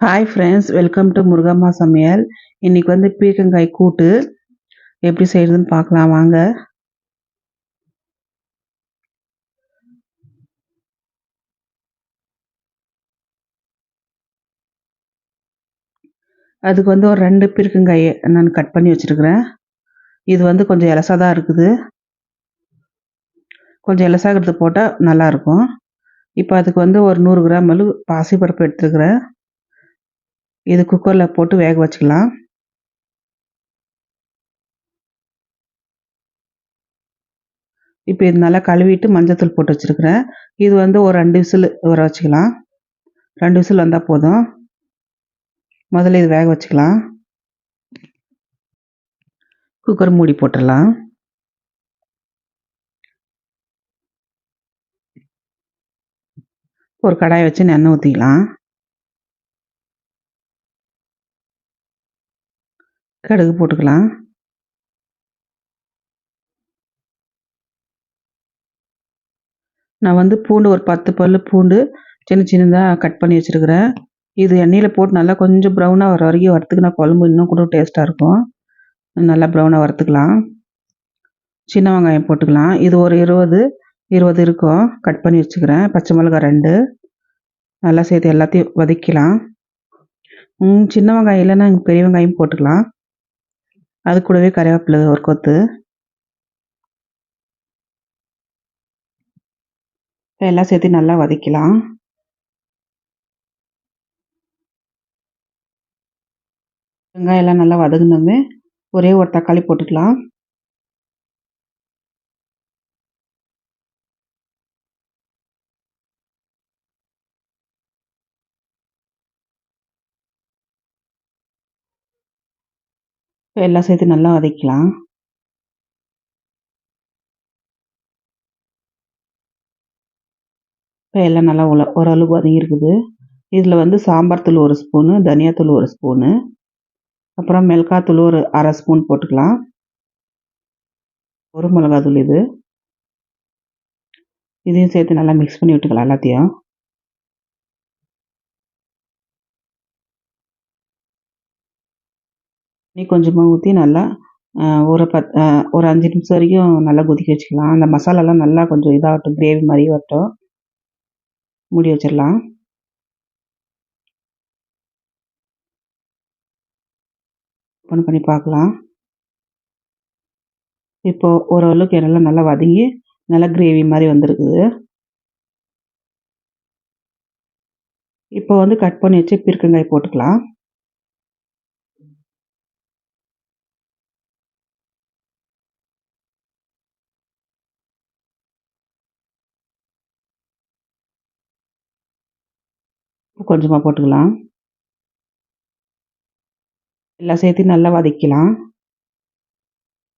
Hi friends welcome to Murugamma சமையல் இன்றைக்கி வந்து பீர்க்கங்காய் கூட்டு. எப்படி செய்கிறதுன்னு பார்க்கலாம் வாங்க. அதுக்கு வந்து ஒரு ரெண்டு பீர்க்கங்காயை நான் கட் பண்ணி வச்சுருக்கிறேன். இது வந்து கொஞ்சம் இலசாக தான் இருக்குது. கொஞ்சம் இலசாகிறது போட்டால் நல்லாயிருக்கும் இப்போ அதுக்கு வந்து ஒரு நூறு கிராம் அளவு பாசிப்பருப்பு எடுத்துருக்கிறேன் இது குக்கரில் போட்டு வேக வச்சுக்கலாம். இப்போ இது நல்லா கழுவிட்டு மஞ்சத்தூள் போட்டு வச்சுருக்கிறேன். இது வந்து ஒரு ரெண்டு விசில் வர வச்சுக்கலாம். ரெண்டு விசில் வந்தால் போதும். முதல்ல இது வேக வச்சுக்கலாம். குக்கர் மூடி போட்டுடலாம். ஒரு கடாயை வச்சு எண்ணெய் ஊற்றிக்கலாம் கடுகு போட்டுக்கலாம். நான் வந்து பூண்டு ஒரு பத்து பல் பூண்டு சின்ன சின்னதாக கட் பண்ணி வச்சுருக்கிறேன். இது எண்ணெயில் போட்டு நல்லா கொஞ்சம் ப்ரௌனாக வர வரைக்கும் வறுத்துக்கினா குழம்பு இன்னும் கூட டேஸ்ட்டாக இருக்கும். நல்லா ப்ரௌனாக வறுத்துக்கலாம். சின்ன வெங்காயம் போட்டுக்கலாம். இது ஒரு இருபது இருபது இருக்கும். கட் பண்ணி வச்சுக்கிறேன். பச்சை மிளகா ரெண்டு. நல்லா சேர்த்து எல்லாத்தையும் வதக்கலாம் சின்ன வெங்காயம் இல்லைன்னா பெரிய வெங்காயம் போட்டுக்கலாம். அது கூடவே கறிவேப்பிலை ஒரு கொத்து. எல்லாம் சேர்த்து நல்லா வதக்கலாம். வெங்காயம் எல்லாம் நல்லா வதங்கினோமே ஒரே ஒரு தக்காளி போட்டுக்கலாம். எல்லாம் சேர்த்து நல்லா வதக்கலாம் இப்போ எல்லாம் நல்லா உல ஓரளவு வதங்கியிருக்குது இதில் வந்து சாம்பார் தூள் ஒரு ஸ்பூனு தனியாத்தூள் ஒரு ஸ்பூனு. அப்புறம் மிளகாத்தூள் ஒரு அரை ஸ்பூன் போட்டுக்கலாம். ஒரு மிளகாத்தூள் இது. இதையும் சேர்த்து நல்லா மிக்ஸ் பண்ணி விட்டுக்கலாம் எல்லாத்தையும். தண்ணி கொஞ்சமாக ஊற்றி நல்லா ஒரு பத் ஒரு அஞ்சு நிமிஷம் வரைக்கும் நல்லா கொதிக்க வச்சுக்கலாம். அந்த மசாலாலாம் நல்லா கொஞ்சம் இதாகட்டும் கிரேவி மாதிரி வரட்டும். மூடி வச்சிடலாம். ஓப்பன் பண்ணி பார்க்கலாம். இப்போது ஓரளவுக்கு எல்லாம் நல்லா வதங்கி நல்லா கிரேவி மாதிரி வந்திருக்குது. இப்போ வந்து கட் பண்ணி வச்சு பீர்க்கங்காய் போட்டுக்கலாம். கொஞ்சமாக போட்டுக்கலாம். எல்லாம் சேர்த்து நல்லா வதக்கலாம்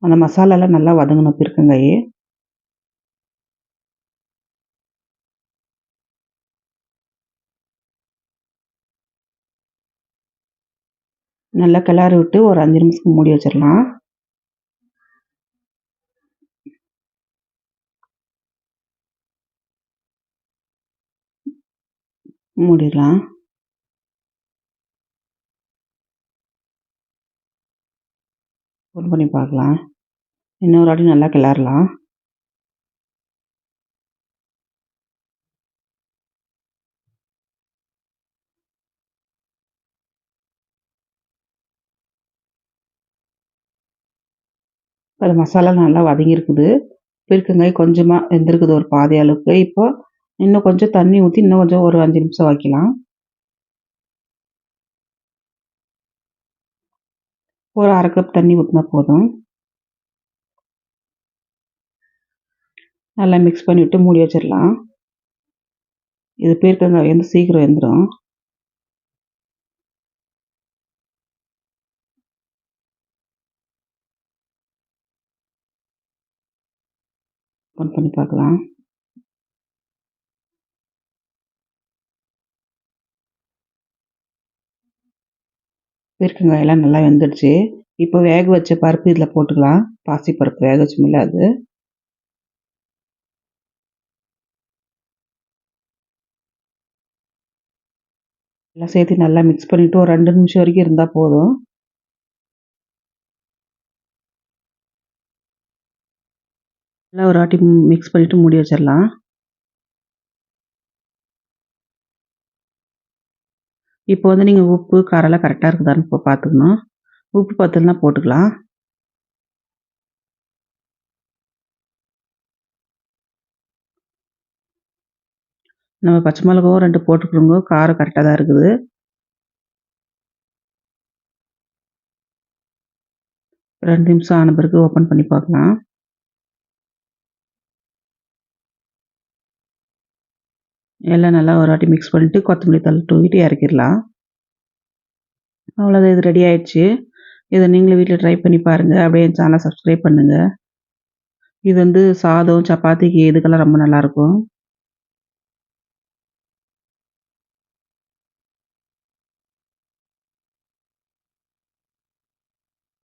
அந்த மசாலாலாம் நல்லா வதங்கணும் பிற்கங்காயே நல்லா கிளறி விட்டு ஒரு அஞ்சு நிமிஷத்துக்கு மூடி வச்சிடலாம். மூடிடலாம். ஓப்பன் பண்ணி பார்க்கலாம். இன்னொரு வாட்டி நல்லா கிளறலாம். அது மசாலா நல்லா வதங்கியிருக்குது. பீர்க்கங்காய் கொஞ்சமாக வெந்திருக்குது ஒரு பாதி அளவுக்கு. இப்போ இன்னும் கொஞ்சம் தண்ணி ஊற்றி இன்னும் கொஞ்சம் ஒரு அஞ்சு நிமிஷம் வைக்கலாம். ஒரு அரை கப் தண்ணி ஊற்றினா போதும். நல்லா மிக்ஸ் பண்ணிவிட்டு மூடி வச்சிடலாம். இது பீர்க்கங்காய் வந்து சீக்கிரம் வெந்துடும் ஓப்பன் பண்ணி பார்க்கலாம். பீர்க்கங்காயெல்லாம் நல்லா வெந்துடுச்சு. இப்போ வேக வச்ச பருப்பு இதில் போட்டுக்கலாம். பாசி பருப்பு வேக வச்சோமில்ல அது. எல்லாம் சேர்த்து நல்லா மிக்ஸ் பண்ணிவிட்டு ஒரு ரெண்டு நிமிஷம் வரைக்கும் இருந்தால் போதும். நல்லா ஒரு வாட்டி மிக்ஸ் பண்ணிவிட்டு மூடி வச்சிடலாம். இப்போ வந்து நீங்கள் உப்பு காரெல்லாம் கரெக்டாக இருக்குதான்னு இப்போ பார்த்துக்கணும். உப்பு பத்தலைனா போட்டுக்கலாம். நம்ம பச்சை மிளகாவும் ரெண்டு போட்டுக்கிறோங்க காரம் கரெக்டாக தான் இருக்குது. ரெண்டு நிமிஷம் ஆன பிறகு ஓப்பன் பண்ணி பார்க்கலாம். எல்லாம் நல்லா ஒரு வாட்டி மிக்ஸ் பண்ணிட்டு கொத்தமல்லி தலை தூவிட்டு இறக்கிடலாம். அவ்வளோதான் இது ரெடி ஆயிடுச்சு. இதை நீங்களும் வீட்டில் ட்ரை பண்ணி பாருங்கள் அப்படியே என் சேனலை சப்ஸ்கிரைப் பண்ணுங்கள் இது வந்து சாதம் சப்பாத்திக்கு இதுக்கெல்லாம் ரொம்ப நல்லாயிருக்கும்